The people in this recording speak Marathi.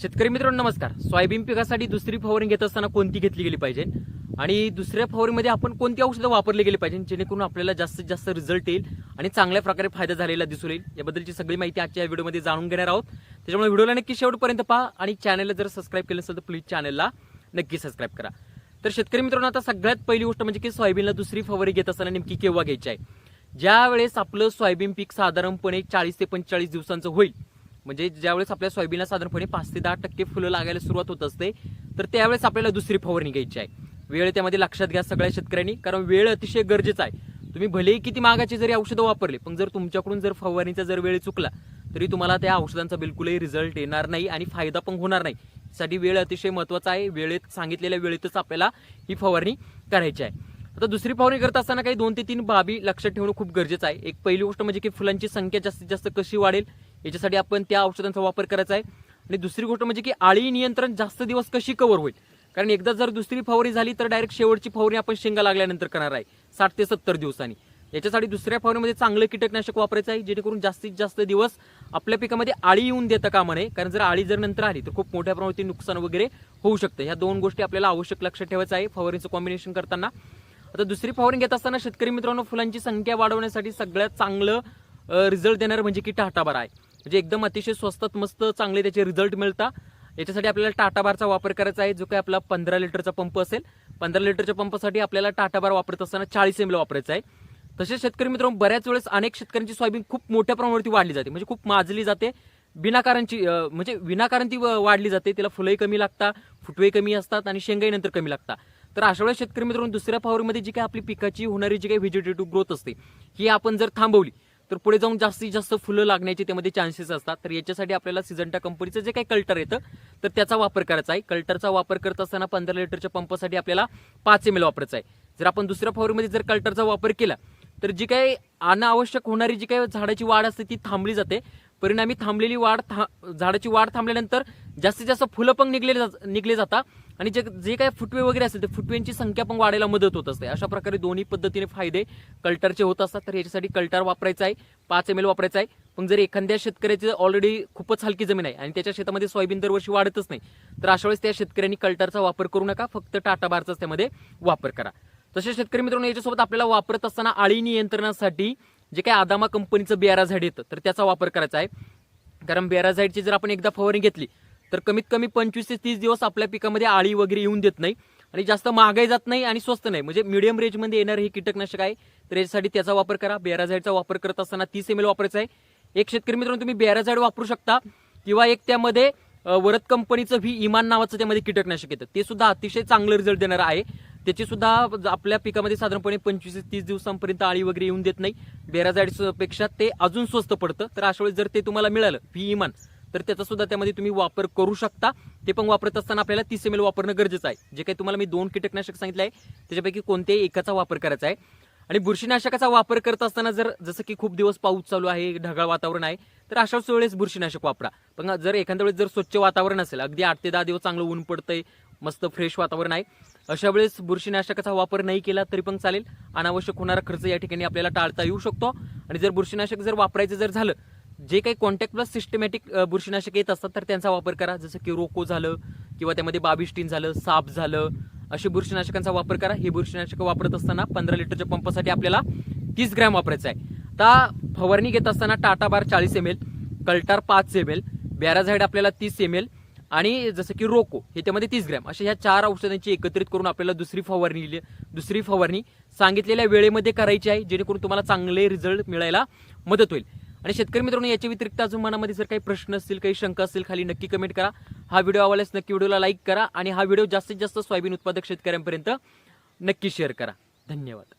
शेतकरी मित्रांनो नमस्कार. सोयाबीन पिकासाठी दुसरी फवारणी घेत असताना कोणती घेतली गेली पाहिजे? आणि दुसऱ्या फवारणीमध्ये आपण कोणती औषधं वापरली गेली पाहिजे जेणेकरून आपल्याला जास्तीत जास्त रिझल्ट येईल आणि चांगल्या प्रकारे फायदा झालेला दिसून येईल? याबद्दलची सगळी माहिती आजच्या या व्हिडिओमध्ये जाणून घेणार आहोत. त्याच्यामुळे व्हिडिओला नक्की शेवटपर्यंत पहा आणि चॅनलला जर सबस्क्राईब केलं असेल तर प्लीज चॅनलला नक्की सबस्क्राईब करा. तर शेतकरी मित्रांनो आता सगळ्यात पहिली गोष्ट म्हणजे की सोयाबीनला दुसरी फवारणी घेत असताना नेमकी केव्हा घ्यायची आहे? ज्या वेळेस आपलं सोयाबीन पीक साधारणपणे चाळीस ते पंचेचाळीस दिवसांचं होईल म्हणजे ज्यावेळेस आपल्या सोयाबीनला साधारणपणे पाच ते दहा टक्के फुलं लागायला सुरुवात होत असते तर त्यावेळेस आपल्याला दुसरी फवारणी घ्यायची आहे. वेळ त्यामध्ये लक्षात घ्या सगळ्या शेतकऱ्यांनी कारण वेळ अतिशय गरजेचा आहे. तुम्ही भलेही किती मागाची जरी औषधं वापरली पण जर तुमच्याकडून जर फवारणीचा जर वेळ चुकला तरी तुम्हाला त्या औषधांचा बिलकुलही रिझल्ट येणार नाही आणि फायदा पण होणार नाही. साठी वेळ अतिशय महत्त्वाचा आहे. वेळेत सांगितलेल्या वेळेतच आपल्याला ही फवारणी करायची आहे. आता दुसरी फवारणी करत असताना काही दोन ते तीन बाबी लक्षात ठेवणं खूप गरजेचं आहे. एक पहिली गोष्ट म्हणजे की फुलांची संख्या जास्तीत जास्त कशी वाढेल? याच्यासाठी आपण त्या औषधांचा वापर करायचा आहे. आणि दुसरी गोष्ट म्हणजे की आळी नियंत्रण जास्त दिवस कशी कव्हर होईल? कारण एकदा जर दुसरी फवारी झाली तर डायरेक्ट शेवटची फवारणी आपण शेंगा लागल्यानंतर करणार आहे. साठ ते सत्तर दिवसांनी. याच्यासाठी दुसऱ्या फवारणीमध्ये चांगलं कीटकनाशक वापरायचं आहे जेणेकरून जास्तीत जास्त दिवस आपल्या पिकामध्ये आळी येऊन देता कामा नये कारण जर आळी जर नंतर आली तर खूप मोठ्या प्रमाणात नुकसान वगैरे होऊ शकतं. ह्या दोन गोष्टी आपल्याला आवश्यक लक्षात ठेवायचं आहे फवारणीचं कॉम्बिनेशन करताना. आता दुसरी फवारणी घेत असताना शेतकरी मित्रांनो फुलांची संख्या वाढवण्यासाठी सगळ्यात चांगलं रिझल्ट देणारं म्हणजे की टाटाबार आहे. म्हणजे एकदम अतिशय स्वस्तात मस्त चांगले त्याचे रिझल्ट मिळतात याच्यासाठी आपल्याला टाटा बारचा वापर करायचा आहे जो काही आपला पंधरा लिटरचा पंप असेल. पंधरा लिटरच्या पंपासाठी आपल्याला टाटा बार वापरत असताना चाळीस एम वापरायचा आहे. तसेच शेतकरी मित्रांनो बऱ्याच वेळेस अनेक शेतकऱ्यांची सोयाबीन खूप मोठ्या प्रमाणावरती वाढली जाते. म्हणजे खूप माजली जाते. बिनाकारांची म्हणजे विनाकारण ती व- वाढली जाते. तिला फुलंही कमी लागतात फुटवे कमी असतात आणि शेंगाही नंतर कमी लागतात. तर अशा वेळेस शेतकरी मित्रांनो दुसऱ्या फवारीमध्ये जी काही आपली पिकाची होणारी जी काही व्हेजिटेटिव्ह ग्रोथ असते ही आपण जर थांबवली तर पुढे जाऊन जास्तीत जास्त फुलं लागण्याचे त्यामध्ये चान्सेस असतात. तर याच्यासाठी आपल्याला सिजंटा कंपनीचं जे काही कल्टर येतं तर त्याचा वापर करायचा आहे. कल्टरचा वापर करत असताना पंधरा लिटरच्या पंपासाठी आपल्याला पाच एम एल वापरायचा आहे. जर आपण दुसऱ्या फवारीमध्ये जर कल्टरचा वापर केला तर जी काही अनावश्यक होणारी जी काही झाडाची वाढ असते ती थांबली जाते. परिणामी थांबलेली वाढ था- झाडाची वाढ थांबल्यानंतर जास्तीत जास्त फुलं पण निघले निघले जातात. आणि जे जे काय फुटवे वगैरे असेल ते फुटवेंची संख्या पण वाढायला मदत होत असते. अशा प्रकारे दोन्ही पद्धतीने फायदे कल्टरचे होत असतात. तर याच्यासाठी कल्टर वापरायचा आहे पाच एम एल वापरायचा आहे. पण जर एखाद्या शेतकऱ्याची ऑलरेडी खूपच हलकी जमीन आहे आणि त्याच्या शेतामध्ये सोयाबीन दरवर्षी वाढतच नाही तर अशा वेळेस त्या शेतकऱ्यांनी कल्टरचा वापर करू नका. फक्त टाटा बारचाच त्यामध्ये वापर करा. तसेच शेतकरी मित्रांनो याच्यासोबत आपल्याला वापरत असताना आळी नियंत्रणासाठी जे काही आदामा कंपनीचं बेराझाड येतं तर त्याचा वापर करायचा आहे. कारण बेराझाईडची जर आपण एकदा फवारणी घेतली तर कमीत कमी पंचवीस ते तीस दिवस आपल्या पिकामध्ये आळी वगैरे येऊन देत नाही आणि जास्त महागाई जात नाही आणि स्वस्त नाही. म्हणजे मिडियम रेंजमध्ये येणारं हे कीटकनाशक आहे. तर याच्यासाठी त्याचा वापर करा. बेराझाईडचा वापर करत असताना तीस एम एल वापरायचा आहे. एक शेतकरी मित्रांनो तुम्ही बेराझाईड वापरू शकता. किंवा एक त्यामध्ये वरद कंपनीचं व्ही इमान नावाचं त्यामध्ये कीटकनाशक येतं. ते सुद्धा अतिशय चांगलं रिझल्ट देणार आहे. त्याची सुद्धा आपल्या पिकामध्ये साधारणपणे पंचवीस ते तीस दिवसांपर्यंत आळी वगैरे येऊन देत नाही. बेराझाईडपेक्षा ते अजून स्वस्त पडतं. तर अशा वेळेस जर ते तुम्हाला मिळालं व्ही इमान तर त्याचा सुद्धा त्यामध्ये तुम्ही वापर करू शकता. ते पण वापरत असताना आपल्याला तीस एम एल वापरणं गरजेचं आहे. जे काही तुम्हाला मी दोन कीटकनाशक सांगितलं आहे त्याच्यापैकी कोणत्याही एकाचा वापर करायचा आहे. आणि बुरशीनाशकाचा वापर करत असताना जर जसं की खूप दिवस पाऊस चालू आहे ढगाळ वातावरण आहे तर अशाच वेळेस बुरशीनाशक वापरा. पण जर एखाद्या वेळेस जर स्वच्छ वातावरण असेल अगदी आठ ते दहा दिवस चांगलं ऊन पडतंय मस्त फ्रेश वातावरण आहे अशा वेळेस बुरशीनाशकाचा वापर नाही केला तरी पण चालेल. अनावश्यक होणारा खर्च या ठिकाणी आपल्याला टाळता येऊ शकतो. आणि जर बुरशीनाशक जर वापरायचं जर झालं जे काही कॉन्टॅक्ट प्लस सिस्टमॅटिक बुरशीनाशक येत असतात तर त्यांचा वापर करा. जसं की रोको झालं किंवा त्यामध्ये बाबिस्टीन झालं साप झालं असे बुरशीनाशकांचा वापर करा. हे बुरशीनाशक वापरत असताना पंधरा लिटरच्या पंपासाठी आपल्याला तीस ग्रॅम वापरायचं आहे. आता फवारणी घेत असताना टाटा बार चाळीस एम एल कल्टार पाच एम एल बॅराझाईड आपल्याला तीस एम एल आणि जसं की रोको हे त्यामध्ये तीस ग्रॅम. अशा ह्या चार औषधांची एकत्रित करून आपल्याला दुसरी फवारणी दुसरी फवारणी सांगितलेल्या वेळेमध्ये करायची आहे जेणेकरून तुम्हाला चांगले रिझल्ट मिळायला मदत होईल. आणि शेतकरी मित्रांनो याच्या व्यतिरिक्त अजून मनामध्ये जर काही प्रश्न असतील काही शंका असतील खाली नक्की कमेंट करा. हा व्हिडिओ आवडल्यास नक्की व्हिडिओला लाईक करा आणि हा व्हिडिओ जास्तीत जास्त सोयाबीन उत्पादक शेतकऱ्यांपर्यंत नक्की शेअर करा. धन्यवाद.